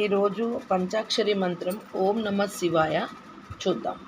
ఈ రోజు పంచాక్షరి మంత్రం ఓం నమః శివాయ చదువదాం